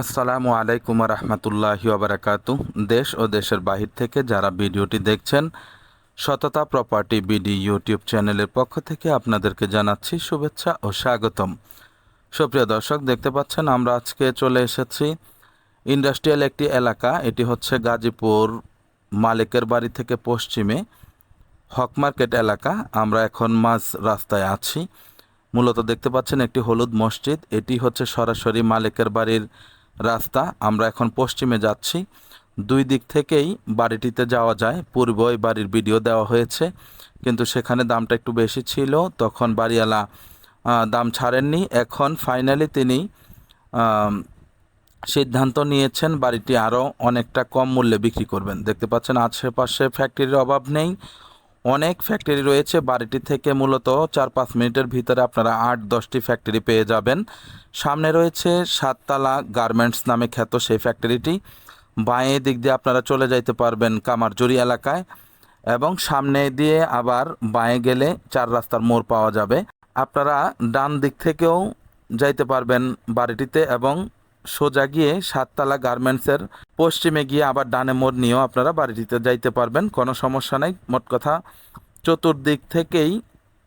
আসসালামু আলাইকুম রহমতুল্লাহি ওবরাকাতু দেশ ও দেশের বাহির থেকে যারা ভিডিওটি দেখছেন, সততা প্রপার্টি বিডি ইউটিউব চ্যানেলের পক্ষ থেকে আপনাদেরকে জানাচ্ছি শুভেচ্ছা ও স্বাগতম। সুপ্রিয় দর্শক, দেখতে পাচ্ছেন আমরা আজকে চলে এসেছি ইন্ডাস্ট্রিয়াল একটি এলাকা, এটি হচ্ছে গাজীপুর মালিকের বাড়ি থেকে পশ্চিমে হক মার্কেট এলাকা। আমরা এখন মাঝ রাস্তায় আছি। মূলত দেখতে পাচ্ছেন একটি হলুদ মসজিদ, এটি হচ্ছে সরাসরি মালিকের বাড়ির রাস্তা, আমরা এখন পশ্চিমে যাচ্ছি। দুই দিক থেকেই বাড়িটিতে যাওয়া যায়। পূর্ব এই বাড়ির ভিডিও দেওয়া হয়েছে, কিন্তু সেখানে দামটা একটু বেশি ছিল। তখন বাড়িওয়ালা দাম ছাড়েননি। এখন ফাইনালি তিনি সিদ্ধান্ত নিয়েছেন বাড়িটি আরও অনেকটা কম মূল্যে বিক্রি করবেন। দেখতে পাচ্ছেন, আশেপাশে ফ্যাক্টরির অভাব নেই। অনেক ফ্যাক্টরি রয়েছে। বাড়িটি থেকে মূলত চার পাঁচ মিনিটের ভিতরে আপনারা আট দশটি ফ্যাক্টরি পেয়ে যাবেন। সামনে রয়েছে সাততলা গার্মেন্টস নামে খ্যাত সেই ফ্যাক্টরিটি বাঁয়ে দিক দিয়ে আপনারা চলে যাইতে পারবেন কামারজুরি এলাকায় এবং সামনে দিয়ে আবার বাঁয়ে গেলে চার রাস্তার মোড় পাওয়া যাবে। আপনারা ডান দিক থেকেও যাইতে পারবেন বাড়িটিতে এবং সোজা গিয়ে সাততলা গার্মেন্টসের পশ্চিমে গিয়ে আবার ডানে মোড় নিয়েও আপনারা বাড়িটিতে যাইতে পারবেন। কোনো সমস্যা নেই, মোট কথা চতুর্দিক থেকেই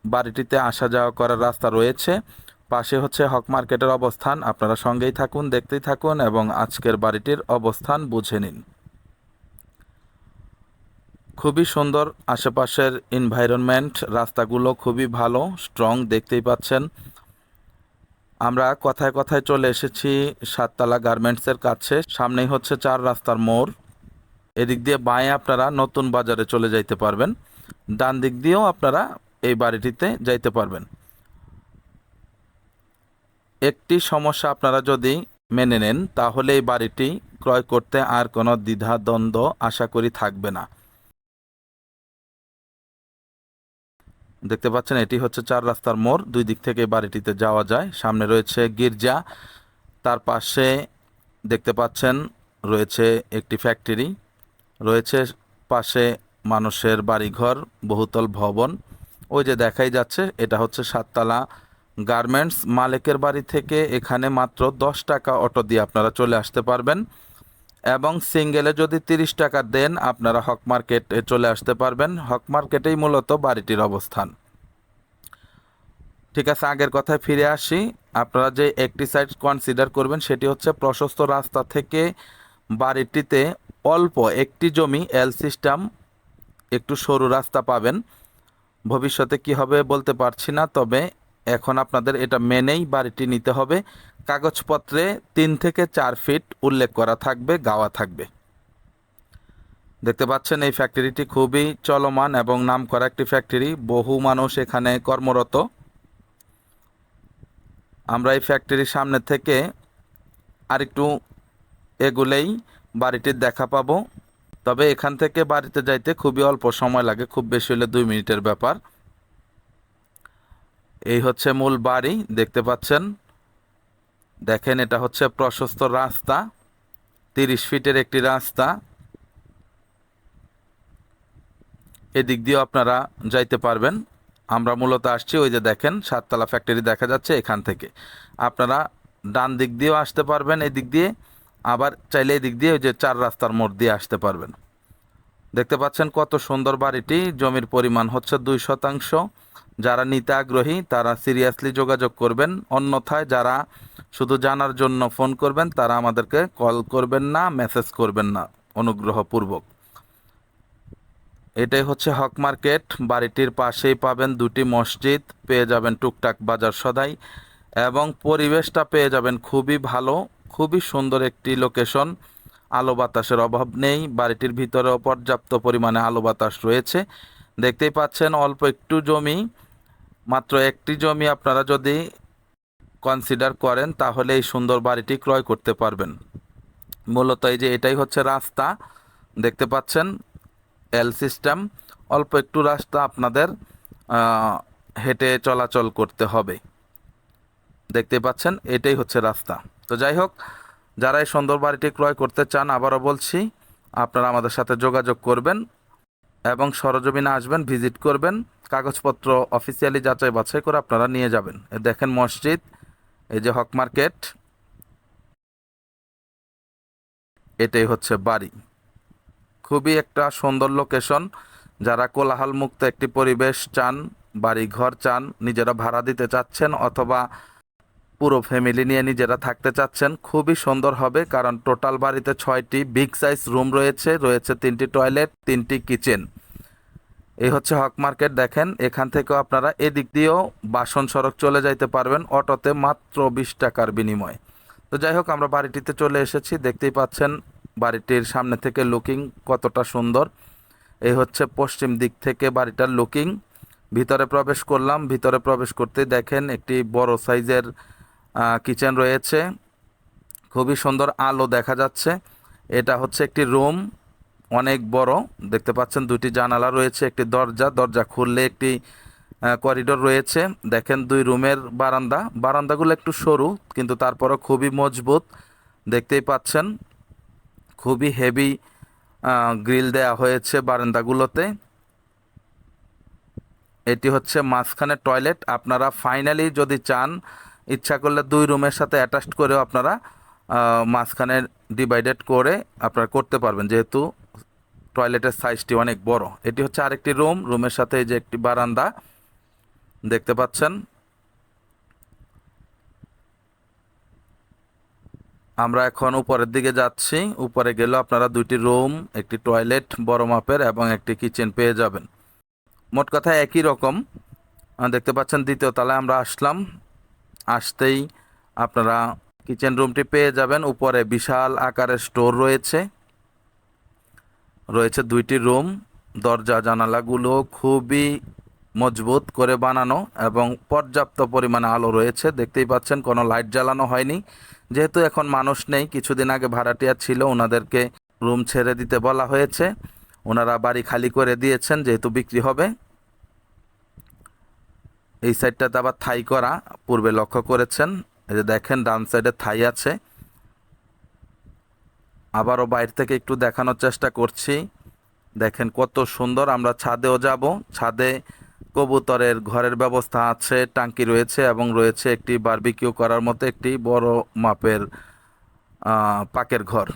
বাড়িটিতে আসা যাওয়া করার রাস্তা রয়েছে। পাশে হচ্ছে হক মার্কেটের অবস্থান, আপনারা সঙ্গেই থাকুন, দেখতেই থাকুন এবং আজকের বাড়িটির অবস্থান বুঝে নিন। খুবই সুন্দর আশেপাশের এনভায়রনমেন্ট রাস্তাগুলো খুবই ভালো স্ট্রং দেখতেই পাচ্ছেন। আমরা কথায় কথায় চলে এসেছি সাততলা গার্মেন্টসের কাছে। সামনেই হচ্ছে চার রাস্তার মোড়। এদিক দিয়ে বাঁয়ে আপনারা নতুন বাজারে চলে যাইতে পারবেন। ডান দিক দিয়েও আপনারা এই বাড়িটিতে যাইতে পারবেন। একটি সমস্যা আপনারা যদি মেনে নেন, তাহলে এই বাড়িটি ক্রয় করতে আর কোনো দ্বিধা দ্বন্দ্ব আশা করি থাকবে না। দেখতে পাচ্ছেন, এটি হচ্ছে চার রাস্তার মোড়। দুই দিক থেকে বাড়িটিতে যাওয়া যায়। সামনে রয়েছে গির্জা। তার পাশে দেখতে পাচ্ছেন, রয়েছে একটি ফ্যাক্টরি। রয়েছে পাশে মানুষের বাড়িঘর, বহুতল ভবন। ওই যে দেখাই যাচ্ছে, এটা হচ্ছে সাততলা গার্মেন্টস। মালিকের বাড়ি থেকে এখানে মাত্র দশ টাকা অটো দিয়ে আপনারা চলে আসতে পারবেন। এবং সিঙ্গেলে যদি তিরিশ টাকা দেন, আপনারা হক মার্কেটে চলে আসতে পারবেন। হক মার্কেটেই মূলত বাড়িটির অবস্থান। ঠিক আছে, আগের কথায় ফিরে আসি। আপনারা যে একটি সাইড কনসিডার করবেন, সেটি হচ্ছে প্রশস্ত রাস্তা থেকে বাড়িটিতে অল্প একটি জমি এল সিস্টেম একটু সরু রাস্তা পাবেন। ভবিষ্যতে কি হবে বলতে পারছি না, তবে এখন আপনাদের এটা মেনেই বাড়িটি নিতে হবে। কাগজপত্রে তিন থেকে চার ফিট উল্লেখ করা থাকবে, গাওয়া থাকবে। দেখতে পাচ্ছেন, এই ফ্যাক্টরিটি খুবই চলমান এবং নাম করা একটি ফ্যাক্টরি। বহু মানুষ এখানে কর্মরত। আমরা এই ফ্যাক্টরির সামনে থেকে আরেকটু এগুলেই বাড়িটির দেখা পাবো। তবে এখান থেকে বাড়িতে যাইতে খুবই অল্প সময় লাগে, খুব বেশি হলে দুই মিনিটের ব্যাপার। এই হচ্ছে মূল বাড়ি, দেখতে পাচ্ছেন। দেখেন, এটা হচ্ছে প্রশস্ত রাস্তা, তিরিশ ফিটের একটি রাস্তা। এদিক দিয়েও আপনারা যাইতে পারবেন। আমরা মূলত আসছি ওই যে দেখেন, সাততলা ফ্যাক্টরি দেখা যাচ্ছে এখান থেকে। আপনারা ডান দিক দিয়েও আসতে পারবেন, এদিক দিয়ে। আবার চাইলে এদিক দিয়ে ওই যে চার রাস্তার মোড় দিয়ে আসতে পারবেন। দেখতে পাচ্ছেন কত সুন্দর বাড়িটি, জমির পরিমাণ হচ্ছে দুই শতাংশ। যারা নিতে আগ্রহী, তারা সিরিয়াসলি যোগাযোগ করবেন। অন্যথায় যারা শুধু জানার জন্য ফোন করবেন, তারা আমাদেরকে কল করবেন না মেসেজ করবেন না। অনুগ্রহপূর্বক। এটাই হচ্ছে হক মার্কেট। বাড়িটির পাশেই পাবেন দুটি মসজিদ, পেয়ে যাবেন টুকটাক বাজার সদাই এবং পরিবেশটা পেয়ে যাবেন খুবই ভালো, খুবই সুন্দর একটি লোকেশন আলো বাতাসের অভাব নেই, বাড়িটির ভিতরেও পর্যাপ্ত পরিমাণে আলো বাতাস রয়েছে। দেখতেই পাচ্ছেন, অল্প একটু জমি, মাত্র একটি জমি আপনারা যদি কনসিডার করেন, তাহলে এই সুন্দর বাড়িটি ক্রয় করতে পারবেন। মূলত এই যে এটাই হচ্ছে রাস্তা, দেখতে পাচ্ছেন এল সিস্টেম অল্প একটু রাস্তা আপনাদের হেঁটে চলাচল করতে হবে। দেখতে পাচ্ছেন, এটাই হচ্ছে রাস্তা। তো যাই হোক, যারা এই সুন্দর বাড়িটি ক্রয় করতে চান, আবারও বলছি, আপনারা আমাদের সাথে যোগাযোগ করবেন। এবং সরজমিনে আসবেন, ভিজিট করবেন, কাগজপত্র অফিসিয়ালি যাচাই বাছাই করে আপনারা নিয়ে যাবেন। দেখেন মসজিদ, এই যে হক মার্কেট। এটাই হচ্ছে বাড়ি। খুবই একটা সুন্দর লোকেশন যারা কোলাহল মুক্ত একটি পরিবেশ চান বাড়ি ঘর চান, নিজেরা ভাড়া দিতে চাচ্ছেন অথবা পুরো ফ্যামিলি নিয়ে নিজেরা থাকতে চাচ্ছেন। খুবই সুন্দর হবে কারণ টোটাল বাড়িতে ছয়টি বিগ সাইজ রুম রয়েছে রয়েছে তিনটি টয়লেট তিনটি কিচেন এই হচ্ছে হক মার্কেট, দেখেন, এখান থেকেও আপনারা এদিক দিয়েও বাসন সড়ক চলে যাইতে পারবেন, অটোতে মাত্র বিশ টাকার বিনিময়ে। তো যাই হোক, আমরা বাড়িটিতে চলে এসেছি, দেখতেই পাচ্ছেন বাড়িটির সামনে থেকে লুকিং কতটা সুন্দর। এই হচ্ছে পশ্চিম দিক থেকে বাড়িটার লুকিং ভিতরে প্রবেশ করলাম, ভিতরে প্রবেশ করতে দেখেন একটি বড় সাইজের কিচেন রয়েছে। খুবই সুন্দর আলো দেখা যাচ্ছে। এটা হচ্ছে একটি রুম, অনেক বড়। দেখতে পাচ্ছেন দুটি জানালা রয়েছে, একটি দরজা দরজা খুললে একটি করিডোর রয়েছে। দেখেন দুই রুমের বারান্দা। বারান্দাগুলো একটু সরু, কিন্তু তারপরও খুবই মজবুত। দেখতেই পাচ্ছেন, খুবই হেভি গ্রিল দেয়া হয়েছে বারান্দাগুলোতে। এটি হচ্ছে মাঝখানে টয়লেট। আপনারা ফাইনালি যদি চান ইচ্ছা করলে দুই রুমের সাথে অ্যাটাচড করেও আপনারা মাঝখানে ডিভাইডেড করে আপনারা করতে পারবেন, যেহেতু টয়লেটের সাইজটি অনেক বড়। এটি হচ্ছে আরেকটি রুম রুমের সাথে এই যে একটি বারান্দা, দেখতে পাচ্ছেন। আমরা এখন উপরের দিকে যাচ্ছি, উপরে গেলেও আপনারা দুইটি রুম একটি টয়লেট বড় মাপের, এবং একটি কিচেন পেয়ে যাবেন। মোট কথা একই রকম। দেখতে পাচ্ছেন দ্বিতীয় তলায় আমরা আসলাম। আসতেই আপনারা কিচেন রুমটি পেয়ে যাবেন। উপরে বিশাল আকারের স্টোর রয়েছে। রয়েছে দুইটি রুম দরজা, জানালাগুলো খুবই মজবুত করে বানানো এবং পর্যাপ্ত পরিমাণে আলো রয়েছে। দেখতেই পাচ্ছেন, কোনো লাইট জ্বালানো হয়নি। যেহেতু এখন মানুষ নেই, কিছুদিন আগে ভাড়াটিয়া ছিল, ওনাদেরকে রুম ছেড়ে দিতে বলা হয়েছে। ওনারা বাড়ি খালি করে দিয়েছেন, যেহেতু বিক্রি হবে। এই সাইডটাতে আবার থাই করা পূর্বে লক্ষ্য করেছেন। এই যে দেখেন, ডান সাইডে থাই আছে। আবারও বাইরে থেকে একটু দেখানোর চেষ্টা করছি। দেখেন কত সুন্দর, আমরা ছাদেও যাব। ছাদে কবুতরের ঘরের ব্যবস্থা আছে, টাঙ্কি রয়েছে এবং রয়েছে একটি বার্বিকিউ করার মতো একটি বড় মাপের পাকের ঘর।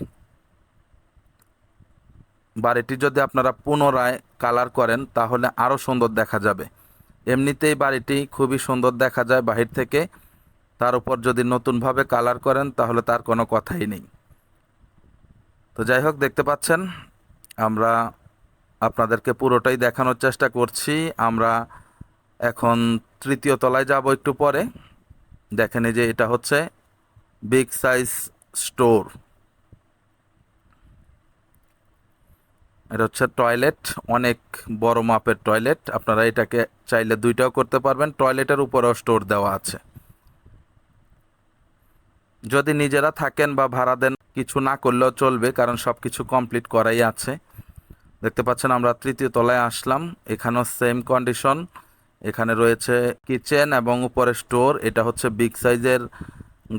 বাড়িটি যদি আপনারা পুনরায় কালার করেন, তাহলে আরও সুন্দর দেখা যাবে। এমনিতেই বাড়িটি খুবই সুন্দর দেখা যায় বাহির থেকে। তার উপর যদি নতুনভাবে কালার করেন, তাহলে তার কোনো কথাই নেই। তো যাই হোক, দেখতে পাচ্ছেন, আমরা আপনাদেরকে পুরোটাই দেখানোর চেষ্টা করছি। আমরা এখন তৃতীয় তলায় যাব একটু পরে। দেখেন যে এটা হচ্ছে বিগ সাইজ স্টোর এটা হচ্ছে টয়লেট অনেক বড় মাপের টয়লেট আপনারা এটাকে চাইলে দুইটাও করতে পারবেন। টয়লেটের উপরেও স্টোর দেওয়া আছে। যদি নিজেরা থাকেন বা ভাড়া দেন, কিছু না করলেও চলবে, কারণ সব কিছু কমপ্লিট করাই আছে। দেখতে পাচ্ছেন, আমরা তৃতীয় তলায় আসলাম। এখানেও সেম কন্ডিশন এখানে রয়েছে কিচেন এবং উপরে স্টোর এটা হচ্ছে বিগ সাইজের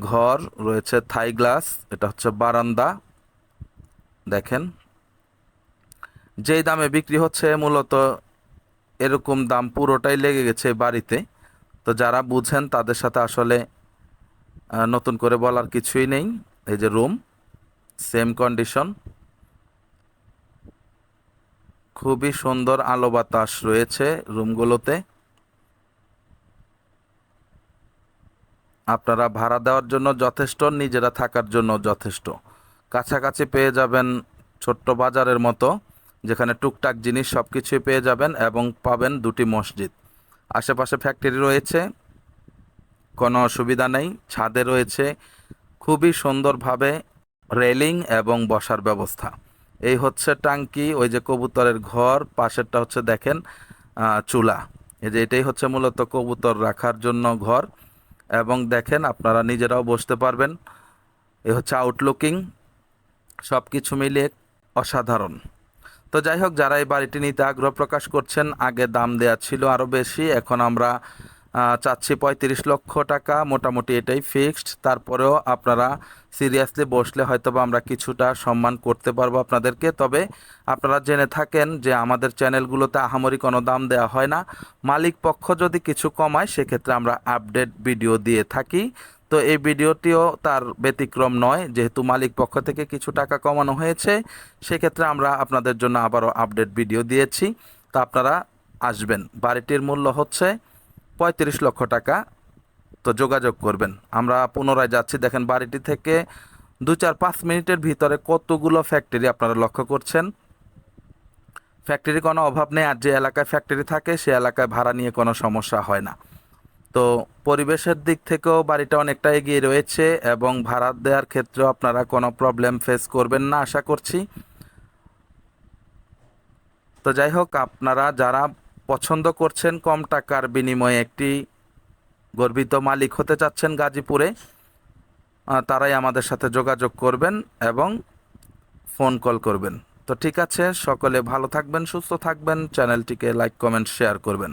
ঘর। রয়েছে থাই গ্লাস এটা হচ্ছে বারান্দা। দেখেন যেই দামে বিক্রি হচ্ছে মূলত এরকম দাম পুরোটাই লেগে গেছে বাড়িতে। তো যারা বুঝেন তাদের সাথে আসলে নতুন করে বলার কিছুই নেই। এই যে রুম সেম কন্ডিশন খুবই সুন্দর আলো বাতাস রয়েছে রুমগুলোতে আপনারা ভাড়া দেওয়ার জন্য যথেষ্ট, নিজেরা থাকার জন্য যথেষ্ট। কাছাকাছি পেয়ে যাবেন ছোট্ট বাজারের মতো। যেখানে টুকটাক জিনিস সব কিছুই পেয়ে যাবেন এবং পাবেন দুটি মসজিদ। আশেপাশে ফ্যাক্টরি রয়েছে, কোনো অসুবিধা নেই। ছাদে রয়েছে খুবই সুন্দরভাবে রেলিং এবং বসার ব্যবস্থা। এই হচ্ছে টাঙ্কি, ওই যে কবুতরের ঘর, পাশেরটা হচ্ছে দেখেন চুলা। এই যে এটাই হচ্ছে মূলত কবুতর রাখার জন্য ঘর। এবং দেখেন আপনারা নিজেরাও বসতে পারবেন। এ হচ্ছে আউটলুকিং সব কিছু মিলিয়ে অসাধারণ। তো যাই হোক যারা এই বাড়িটি নিতে আগ্রহ প্রকাশ করছেন, আগে দাম দেওয়া ছিল আরও বেশি, এখন আমরা চাচ্ছি পঁয়ত্রিশ লক্ষ টাকা, মোটামুটি এটাই ফিক্সড। তারপরেও আপনারা সিরিয়াসলি বসলে হয়তো বা আমরা কিছুটা সম্মান করতে পারব আপনাদেরকে। তবে আপনারা জেনে থাকেন যে আমাদের চ্যানেলগুলোতে আহামরি কোনো দাম দেওয়া হয় না। মালিক পক্ষ যদি কিছু কমায়, সেক্ষেত্রে আমরা আপডেট ভিডিও দিয়ে থাকি। তো এই ভিডিওটিও তার ব্যতিক্রম নয়, যেহেতু মালিক পক্ষ থেকে কিছু টাকা কমানো হয়েছে, সেক্ষেত্রে আমরা আপনাদের জন্য আবারও আপডেট ভিডিও দিয়েছি। তা আপনারা আসবেন। বাড়িটির মূল্য হচ্ছে পঁয়ত্রিশ লক্ষ টাকা। তো যোগাযোগ করবেন। আমরা পুনরায় যাচ্ছি। দেখেন বাড়িটি থেকে দু চার পাঁচ মিনিটের ভিতরে কতগুলো ফ্যাক্টরি আপনারা লক্ষ্য করছেন। ফ্যাক্টরি কোনো অভাব নেই। আর যে এলাকায় ফ্যাক্টরি থাকে, সে এলাকায় ভাড়া নিয়ে কোনো সমস্যা হয় না। তো পরিবেশের দিক থেকেও বাড়িটা অনেকটা এগিয়ে রয়েছে এবং ভাড়া দেওয়ার ক্ষেত্রেও আপনারা কোনো প্রবলেম ফেস করবেন না, আশা করছি। তো যাই হোক, আপনারা যারা পছন্দ করছেন কম টাকার বিনিময়ে একটি গর্বিত মালিক হতে চাচ্ছেন গাজীপুরে তারাই আমাদের সাথে যোগাযোগ করবেন এবং ফোন কল করবেন। তো ঠিক আছে, সকলে ভালো থাকবেন, সুস্থ থাকবেন চ্যানেলটিকে লাইক কমেন্ট শেয়ার করবেন।